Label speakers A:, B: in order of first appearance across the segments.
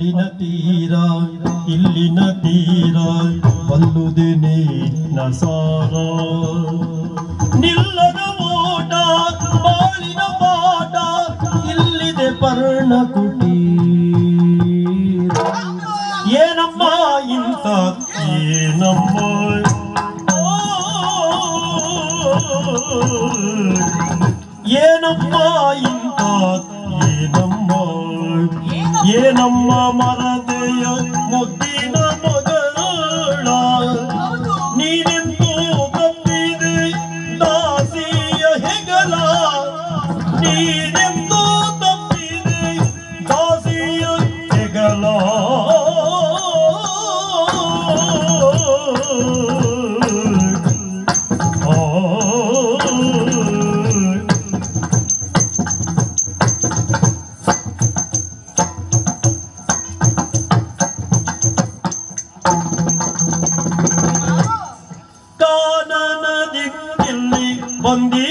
A: ಅಲ್ಲಿನ ತೀರ, ಇಲ್ಲಿನ ತೀರ ಬಲ್ಲುದೇನೆ ನಸಾರ ನಿಲ್ಲದ ಓಟ, ಬಾಳಿನ ಪಾಠ ಇಲ್ಲಿದೆ ಪರ್ಣ ಕುಟೀರ. ಏನಮ್ಮ ಇಂತ ಏನಮ್ಮ? ಏನಮ್ಮ ಇಂತ ಏನಮ್ಮ ಮರದೆಯ
B: বন্দি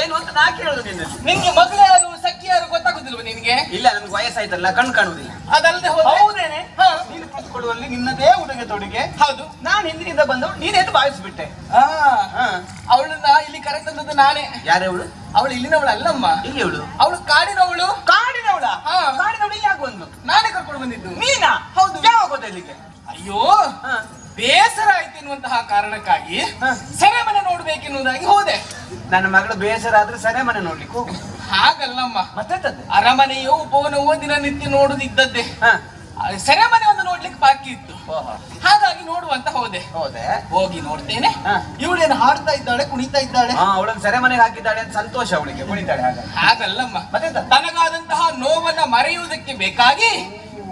C: ಏನು ಅಂತ ನಾ ಕೇಳುದು ನಿನ್ನ
B: ನಿನ್ಗೆ ಮಗಳು ಯಾರು ಸಖಿ ಯಾರು ಗೊತ್ತಾಗುದಿಲ್ವ ನಿನ್ಗೆ?
C: ಇಲ್ಲ ನಮ್ಗೆ ವಯಸ್ಸಾಯ್ತಲ್ಲ ಕಣ್ ಕಾಣುವುದಿಲ್ಲ.
B: ಅದಲ್ಲದೆ
C: ಹೌದೇನೆ? ನೀನು ಕೂತ್ಕೊಳ್ಳುವಲ್ಲಿ ನಿನ್ನದೇ ಉಡುಗೆ ತೊಡುಗೆ.
B: ಹೌದು.
C: ನಾನು ಹಿಂದಿನಿಂದ ಬಂದವಳು ನೀನೇನು ಭಾವಿಸ್ಬಿಟ್ಟೆ
B: ಆ. ಅವಳನ್ನ ಇಲ್ಲಿ ಕರೆತಂದದ್ದು ನಾನೇ.
C: ಯಾರವಳು?
B: ಅವಳು ಇಲ್ಲಿನವಳು ಅಲ್ಲಮ್ಮ.
C: ಇಲ್ಲಿ ಅವಳು
B: ಅವಳು ಕಾಡಿನವಳು.
C: ಕಾಡಿನವಳ?
B: ಹಾ.
C: ಕಾಡಿನವಳು ಇಲ್ಲಿ ಯಾಕೆ ಬಂದು
B: ನಾನೇ ಕರ್ಕೊಂಡು ಬಂದಿದ್ದು.
C: ನೀನಾ?
B: ಹೌದು.
C: ಯಾವಾಗ ಗೊತ್ತ ಇಲ್ಲಿಗೆ
B: ಅಯ್ಯೋ. ಬೇಸರ ಆಯ್ತು ಎನ್ನುವಂತಹ ಕಾರಣಕ್ಕಾಗಿ. ಸೆರೆಮನೆ ನೋಡ್ಬೇಕೆನ್ನುವುದಾಗಿ ಹೋದೆ.
C: ನನ್ನ ಮಗಳು ಬೇಸರ ಆದ್ರೆ ಸರಿ ಮನೆ ನೋಡ್ಲಿಕ್ಕೆ ಹೋಗು.
B: ಹಾಗಲ್ಲಮ್ಮ.
C: ಮತ್ತೆಂತದ್ದು?
B: ಅರಮನೆಯು ಉಪವನವೋ ದಿನನಿತ್ಯ ನೋಡುದಿದ್ದದ್ದೇ
C: ಹ.
B: ಸೆರೆಮನೆ ಒಂದು ನೋಡ್ಲಿಕ್ಕೆ ಬಾಕಿ ಇತ್ತು.
C: ಓಹೋ.
B: ಹಾಗಾಗಿ ನೋಡುವಂತ ಹೋದೆ.
C: ಹೋದೆ.
B: ಹೋಗಿ ನೋಡ್ತೇನೆ.
C: ಹಾ.
B: ಇವಳೇನು ಹಾಡ್ತಾ ಇದ್ದಾಳೆ ಕುಣಿತಾ ಇದ್ದಾಳೆ?
C: ಹಾ ಅವಳನ್ನು ಸೆರೆ ಮನೆಗೆ ಹಾಕಿದ್ದಾಳೆ ಅಂತ ಸಂತೋಷ ಅವಳಿಗೆ ಕುಣಿತಾಳೆ ಹಾಗ.
B: ಹಾಗಲ್ಲಮ್ಮ.
C: ಮತ್ತೆ
B: ತನಗಾದಂತಹ ನೋವನ್ನ ಮರೆಯುವುದಕ್ಕೆ ಬೇಕಾಗಿ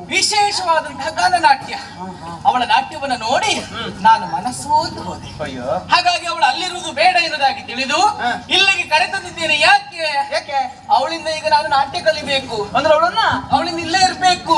B: ವಿಶೇಷವಾದಂತಹ ಗಾನನಾಟ್ಯ ಅವಳ ನಾಟ್ಯವನ್ನು ನೋಡಿ ನಾನು ಮನಸ್ಸೋದು ಹೋದೆ.
C: ಅಯ್ಯೋ.
B: ಹಾಗಾಗಿ ಅವಳು ಅಲ್ಲಿರುವುದು ಬೇಡ ಇರುವುದಾಗಿ ತಿಳಿದು. ಇಲ್ಲಿಗೆ ಕರೆತಂದಿದ್ದೇನೆ ಯಾಕೆ?
C: ಯಾಕೆ?
B: ಅವಳಿಂದ ಈಗ ನಾನು ನಾಟ್ಯ ಕಲಿಬೇಕು.
C: ಅಂದ್ರೆ ಅವಳನ್ನ?
B: ಅವಳಿಂದ ಇಲ್ಲೇ ಇರ್ಬೇಕು.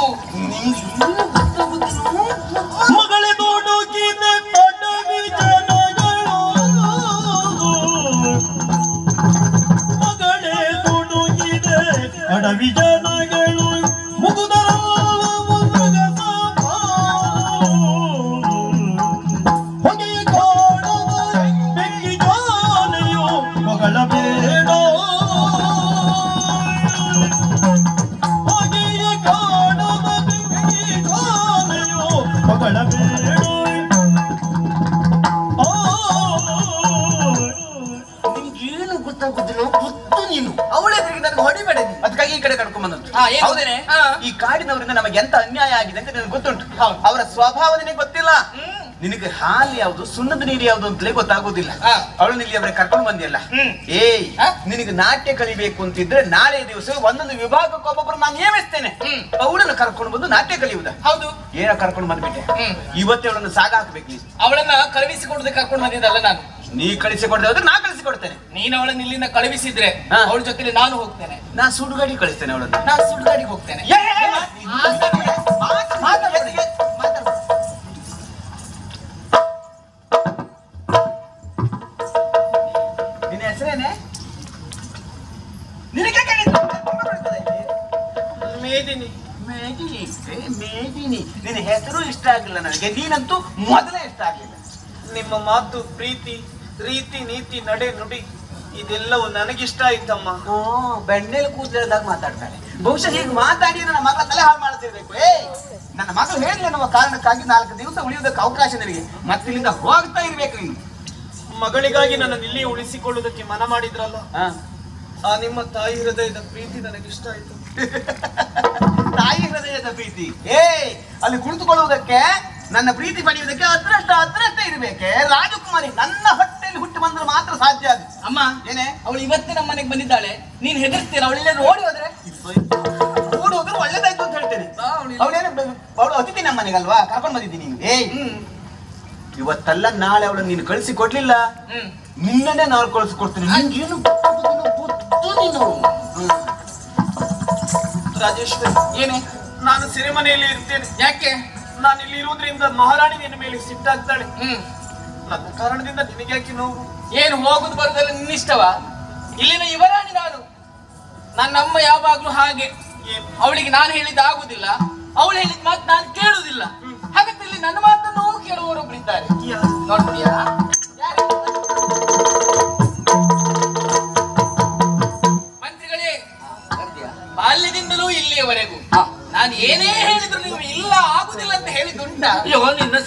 C: ಹೌದೇನೆ. ಈ ಕಾಡಿನವರಿಂದ ನಮಗೆ ಎಂತ ಅನ್ಯಾಯ ಆಗಿದೆ ಅಂತ ನಿನಗೆ ಗೊತ್ತುಂಟು. ಅವರ ಸ್ವಭಾವ ನಿನಗೆ ಗೊತ್ತಿಲ್ಲ. ನಿನಗೆ ಹಾಲು ಯಾವುದು ಸುಣ್ಣದ ನೀರು ಯಾವುದು ಅಂತಲೇ ಗೊತ್ತಾಗೋದಿಲ್ಲ. ಅವಳು ಇಲ್ಲಿ ಅವರೇ ಕರ್ಕೊಂಡು
B: ಬಂದಿಲ್ಲ.
C: ಏಯ್ ನಿನಗೆ ನಾಟ್ಯ ಕಲಿಬೇಕು ಅಂತಿದ್ರೆ ನಾಳೆ ದಿವಸ ಒಂದೊಂದು ವಿಭಾಗಕ್ಕೆ ಒಬ್ಬೊಬ್ಬರು ನಾನು ನೇಮಿಸ್ತೇನೆ. ಅವಳನ್ನು ಕರ್ಕೊಂಡು ಬಂದು ನಾಟ್ಯ ಕಲಿಯುವುದ.
B: ಹೌದು.
C: ಏನೋ ಕರ್ಕೊಂಡು ಬಂದ್ಬಿಟ್ಟೆ. ಇವತ್ತೇ ಅವಳನ್ನು ಸಾಗ ಹಾಕ್ಬೇಕು
B: ಅವಳನ್ನ ಕಳುಹಿಸಿಕೊಡದೆ ಕರ್ಕೊಂಡು ಬಂದಿದ್ದಲ್ಲ ನಾನು.
C: ನೀ ಕಳಿಸಿಕೊಡ್ದೆ ಅಂದ್ರೆ ನಾ ಕಳಿಸಿಕೊಡ್ತೇನೆ
B: ನೀನು ಅವಳನ್ನ ಇಲ್ಲಿಂದ ಕಳುಹಿಸಿದ್ರೆ
C: ಹಾ.
B: ಅವಳ ಜೊತೆ ನಾನು ಹೋಗ್ತೇನೆ
C: ನಾ ಸುಡುಗಾಡಿ ಕಳಿಸ್ತೇನೆ ಅವಳನ್ನು
B: ನಾನು ಸುಡುಗಾಡಿಗೆ ಹೋಗ್ತೇನೆ
C: ಏ, ಏ, ಏ, ಮಾತಾಡು, ಮಾತಾಡು. ನಿನ್ನ ಹೆಸರೇನೆ ನಿನಗೆ ಕೇಳಿದ್ದು
D: ಮೇದಿನಿ
C: ಮೇದಿನಿ ಮೇದಿನಿ ನಿನ್ನ ಹೆಸರು ಇಷ್ಟ ಆಗಿಲ್ಲ ನನಗೆ ನೀನಂತೂ ಮೊದಲೇ ಇಷ್ಟ ಆಗಲಿಲ್ಲ
D: ನಿಮ್ಮ ಮಾತು ಪ್ರೀತಿ ರೀತಿ ನೀತಿ ನಡೆ ನುಡಿ ಇದೆಲ್ಲವೂ ನನಗಿಷ್ಟ ಆಯ್ತಮ್ಮ.
C: ಬೆಣ್ಣೆಲ್ ಕೂದಲಾಗ ಮಾತಾಡ್ತಾರೆ ಬಹುಶಃ ಹೀಗೆ ಮಾತಾಡಿ ನನ್ನ ಮಗಳ ತಲೆ ಹಾಳು ಮಾಡ್ತಿರ್ಬೇಕು. ಏ ನನ್ನ ಮಗಳು ಹೇಳಿ ಅನ್ನುವ ಕಾರಣಕ್ಕಾಗಿ ನಾಲ್ಕು ದಿವಸ ಉಳಿಯೋದಕ್ಕೆ ಅವಕಾಶ ನನಗೆ. ಮತ್ತಿಲ್ಲಿಂದ ಹೋಗ್ತಾ ಇರ್ಬೇಕು ನೀನು.
D: ಮಗಳಿಗಾಗಿ ನನ್ನ ಇಲ್ಲಿ ಉಳಿಸಿಕೊಳ್ಳುವುದಕ್ಕೆ ಮನ ಮಾಡಿದ್ರಲ್ಲ. ಆ ನಿಮ್ಮ ತಾಯಿ ಹೃದಯದ ಪ್ರೀತಿ ನನಗಿಷ್ಟ ಆಯ್ತು.
C: ತಾಯಿ ಹೃದಯದ ಪ್ರೀತಿ. ಏ ಅಲ್ಲಿ ಕುಳಿತುಕೊಳ್ಳುವುದಕ್ಕೆ ನನ್ನ ಪ್ರೀತಿ ಪಡೆಯುವುದಕ್ಕೆ ಅದೃಷ್ಟ ಅದೃಷ್ಟ ಇರ್ಬೇಕೆ? ರಾಜಕುಮಾರಿ ನನ್ನ ಹೊಟ್ಟೆಯಲ್ಲಿ ಹುಟ್ಟಿ ಬಂದ್ರೆ ಮಾತ್ರ ಸಾಧ್ಯ ಅದು.
B: ಅಮ್ಮ
C: ಏನೇ?
B: ಅವಳು ಇವತ್ತೇ ನಮ್ಮ ಮನೆಗೆ ಬಂದಿದ್ದಾಳೆ. ನೀನ್ ಹೆದರ್ತೀರ ಅವಳೆಲ್ಲ ಓಡಿ ಹೋದ್ರೆ?
C: ಕೂಡುವುದು ಒಳ್ಳೇದಾಯ್ತು ಅಂತ ಹೇಳ್ತೇನೆ. ಅವಳೇನು ಅವಳು ಅತಿಥಿ ನಮ್ಮ ಮನೆಗಲ್ವಾ? ಕರ್ಕೊಂಡು ಬಂದಿದ್ದೀನಿ ನೀನು. ಏಯ್! ಇವತ್ತಲ್ಲ ನಾಳೆ ಅವಳು ನೀನು ಕಳಿಸಿ ಕೊಡ್ಲಿಲ್ಲ.
B: ಹ್ಮ್.
C: ನಿನ್ನನ್ನೇ ನಾನು ಕಳಿಸಿ ಕೊಡ್ತೀನಿ. ನಿನ್ಗೇನು ಗೊತ್ತು ನೀನು.
D: ರಾಜೇಶ್ವರಿ
B: ಏನು?
D: ನಾನು ಸಿರಿಮನೆಯಲ್ಲಿ ಇರ್ತೇನೆ.
B: ಯಾಕೆ?
D: ನಾನು ಇಲ್ಲಿ ಇರುವುದರಿಂದ ಮಹಾರಾಣಿ ನಿನ್ನ ಮೇಲೆ ಸಿಟ್ಟಾಗ್ತಾಳೆ.
B: ಹ್ಮ್.
D: ನನ್ನ ಕಾರಣದಿಂದ ನಿನಗೆ ಯಾಕೆ ನೋವು?
B: ಏನು ಹೋಗುದು ಬರುದೆಲ್ಲ ನಿನ್ನಿಷ್ಟವ? ಇಲ್ಲಿನ ಇವರಾಣಿ ನಾನು. ನನ್ನಮ್ಮ ಯಾವಾಗ್ಲೂ ಹಾಗೆ. ಅವಳಿಗೆ ನಾನು ಹೇಳಿದ್ದು ಆಗುದಿಲ್ಲ. ಅವಳು ಹೇಳಿದ ಮಾತು ನಾನು ಕೇಳುದಿಲ್ಲ. ಹಾಗಂತ ಇಲ್ಲಿ ನನ್ನ ಮಾತನ್ನು
D: ಯಾರು?
B: ನೋಡ್ತೀಯಾ?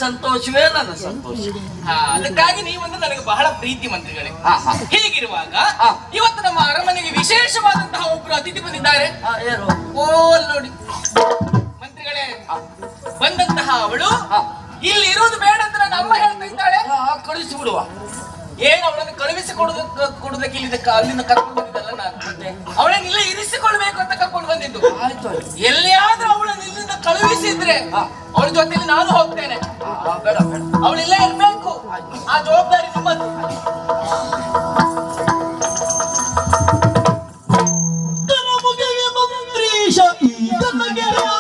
E: ಸಂತೋಷವೇ ನನ್ನ ಸಂತೋಷ.
B: ಹಾ, ಅದಕ್ಕಾಗಿ ನೀವಂದ್ರೆ ನನಗೆ ಬಹಳ ಪ್ರೀತಿ ಮಂತ್ರಿಗಳೇ.
E: ಹಾ, ಹಾ.
B: ಹೀಗಿರುವಾಗ
E: ಹಾ.
B: ಇವತ್ತು ನಮ್ಮ ಅರಮನೆಗೆ ವಿಶೇಷವಾದಂತಹ ಒಬ್ರು ಅತಿಥಿ ಬಂದಿದ್ದಾರೆ.
E: ಆ, ಯಾರು?
B: ಓ ಅಲ್ಲಿ ನೋಡಿ. ಮಂತ್ರಿಗಳೇ ಬಂದಂತಹ ಅವಳು.
E: ಹಾ.
B: ಇಲ್ಲಿ ಇರೋದು ಬೇಡ ಅಂತ ನನ್ನ ಅಮ್ಮ ಹೇಳ್ತಾ ಇದ್ದಾಳೆ.
E: ಆ, ಕಳಿಸಿ ಬಿಡುವ.
B: ಏನು ಅವಳನ್ನು ಕಳುಹಿಸಿ ಕೊಡುದಕ್ಕೆ ಕೊಡುದಕ್ಕೆ ಇಲ್ಲಿ ಅಲ್ಲಿಂದ ಕರ್ಕೊಂಡು ಬಂದಿದ್ದಲ್ಲ ನಾನು. ಅವಳನ್ನು ಇಲ್ಲೇ ಇರಿಸಿಕೊಳ್ಬೇಕು ಅಂತ ಕರ್ಕೊಂಡು ಬಂದಿದ್ದು.
E: ಆಯ್ತು ಆಯ್ತು.
B: ಎಲ್ಲಿಯಾದ್ರೂ ಅವಳನ್ನು ಇಲ್ಲಿಂದ ಕಳುಹಿಸಿದ್ರೆ
E: ಹಾ.
B: ಅವಳ ಜೊತೆಲಿ ನಾನು ಹೋಗ್ತೇನೆ. ಅವಳಿಲ್ಲೇ ಇರ್ಬೇಕು. ಆ ಜವಾಬ್ದಾರಿ